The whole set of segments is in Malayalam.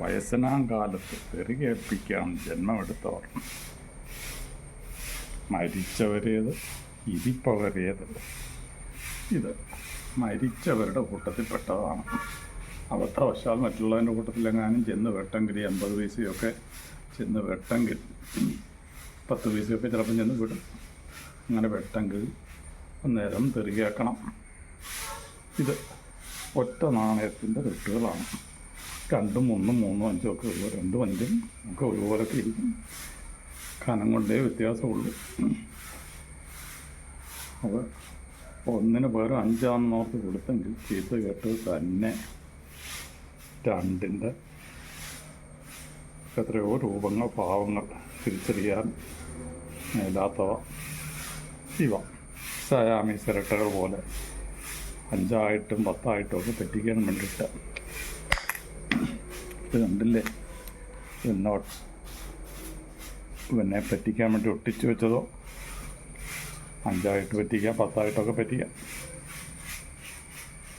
വയസ്സനാം കാലത്ത് തെറികേൽപ്പിക്കാൻ ജന്മമെടുത്തവർ. മരിച്ചവരേത് ഇരിപ്പവരേത്. ഇത് മരിച്ചവരുടെ കൂട്ടത്തിൽപ്പെട്ടതാണ്. അബദ്ധവശാൽ മറ്റുള്ളവന്റെ കൂട്ടത്തിലെങ്ങാനും ചെന്ന് വെട്ടെങ്കിൽ അമ്പത് പൈസയൊക്കെ ചെന്ന് വെട്ടെങ്കിൽ പത്ത് പൈസയൊക്കെ ചിലപ്പം ചെന്ന് വിടും. അങ്ങനെ വെട്ടെങ്കിൽ നേരം തെറികേക്കണം ഇത് ഒറ്റ നാണയത്തിന്റെ തെട്ടുകളാണ് രണ്ടും ഒന്നും മൂന്നും അഞ്ചും ഒക്കെ ഉള്ളൂ. രണ്ടും അഞ്ചും ഒക്കെ ഒരുപോലൊക്കെ ഇരിക്കും. കനം കൊണ്ടേ വ്യത്യാസമുള്ളൂ. അപ്പോൾ ഒന്നിന് പകരം അഞ്ചാണെന്നോർത്ത് കൊടുത്തെങ്കിൽ ചീത്ത കേട്ടത് തന്നെ രണ്ടിന്റെ എത്രയോ രൂപങ്ങൾ ഭാവങ്ങൾ തിരിച്ചറിയാൻ മേലാത്തവ ഇവ. സയാമി സിരട്ടകൾ പോലെ അഞ്ചായിട്ടും പത്തായിട്ടും ഒക്കെ തെറ്റിക്കാൻ വേണ്ടിയിട്ട് ഇത് കണ്ടില്ലേ എന്നോട്ട് പിന്നെ പറ്റിക്കാൻ വേണ്ടി ഒട്ടിച്ചു വെച്ചതോ? അഞ്ചായിട്ട് പറ്റിക്കാം പത്തായിട്ടൊക്കെ പറ്റിക്കാം.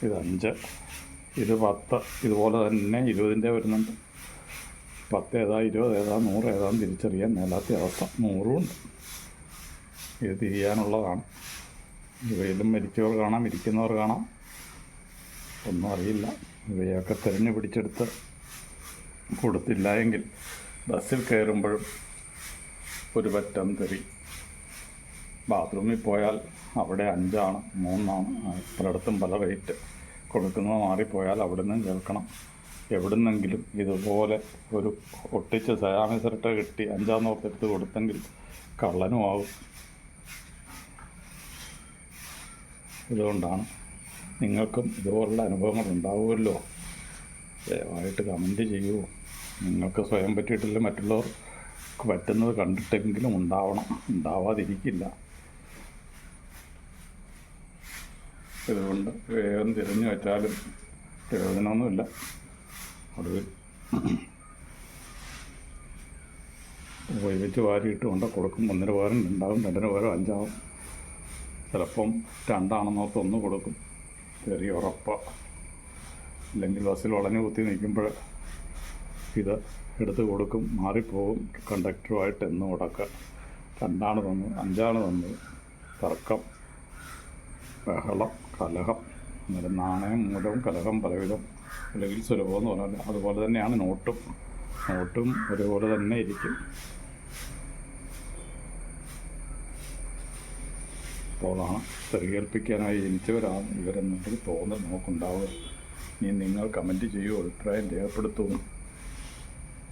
ഇത് അഞ്ച് ഇത് പത്ത് ഇതുപോലെ തന്നെ ഇരുപതിന്റെ വരുന്നുണ്ട്. പത്ത് ഏതാ ഇരുപത് ഏതാ നൂറ് ഏതാന്ന് തിരിച്ചറിയാൻ മേലാത്ത അവസ്ഥ. നൂറും ഉണ്ട്. ഇത് തിരിയാനുള്ളതാണ്. ഇവയിലും മരിച്ചവർ കാണാം ഇരിക്കുന്നവർ കാണാം. ഒന്നും അറിയില്ല. ഇവയൊക്കെ തിരഞ്ഞു പിടിച്ചെടുത്ത് കൊടുത്തില്ല. എങ്കിൽ ബസ്സിൽ കയറുമ്പോഴും ഒരു പറ്റം തെറി ബാത്റൂമിൽ പോയാൽ അവിടെ അഞ്ചാണ് മൂന്നാണ് പലയിടത്തും പല റേറ്റ്. കൊടുക്കുന്നത് മാറിപ്പോയാൽ അവിടെ നിന്നും കേൾക്കണം. എവിടുന്നെങ്കിലും ഇതുപോലെ ഒരു ഒട്ടിച്ച് സയാമി സിരട്ട കിട്ടി അഞ്ചാം നോക്കെടുത്ത് കൊടുത്തെങ്കിൽ കള്ളനും ആവും. ഇതുകൊണ്ടാണ് നിങ്ങൾക്കും ഇതുപോലുള്ള അനുഭവങ്ങൾ ഉണ്ടാവുമല്ലോ. ദയവായിട്ട് കമന്റ് ചെയ്യുമോ നിങ്ങൾക്ക് സ്വയം പറ്റിയിട്ടില്ല മറ്റുള്ളവർക്ക് പറ്റുന്നത് കണ്ടിട്ടെങ്കിലും ഉണ്ടാവണം. ഉണ്ടാവാതിരിക്കില്ല. ഇതുകൊണ്ട് വേഗം തിരഞ്ഞു വെച്ചാലും പ്രയോജനമൊന്നുമില്ല. ഒടുവിൽ വെച്ച് വാരിയിട്ട് കൊണ്ട് കൊടുക്കും. ഒന്നിന് പകരം രണ്ടാവും രണ്ടിന് പകരം അഞ്ചാവും. ചിലപ്പം രണ്ടാണെന്നോർത്ത് ഒന്ന് കൊടുക്കും. ചെറിയ ഉറപ്പ. അല്ലെങ്കിൽ ബസ്സിൽ വളഞ്ഞു കുത്തി നിൽക്കുമ്പോൾ ഇത് എടുത്ത് കൊടുക്കും മാറിപ്പോകും കണ്ടക്ടറുമായിട്ട് എന്ന് മുടക്കുക. രണ്ടാണ് തന്നു അഞ്ചാണ് തന്നു. തർക്കം ബഹളം കലഹം. അന്നേരം നാണയം മൂലവും കലഹം പലവിധം അല്ലെങ്കിൽ സുലഭം എന്ന് പറഞ്ഞാൽ അതുപോലെ തന്നെയാണ് നോട്ടും. നോട്ടും ഒരുപോലെ തന്നെ ഇരിക്കും. അപ്പോളാണ് തെറിയേൽപ്പിക്കാനായി ജനിച്ചവരാണ് ഇവരെന്നൊരു തോന്നൽ നമുക്കുണ്ടാവുക. ഇനി നിങ്ങൾ കമന്റ് ചെയ്യൂ അഭിപ്രായം രേഖപ്പെടുത്തും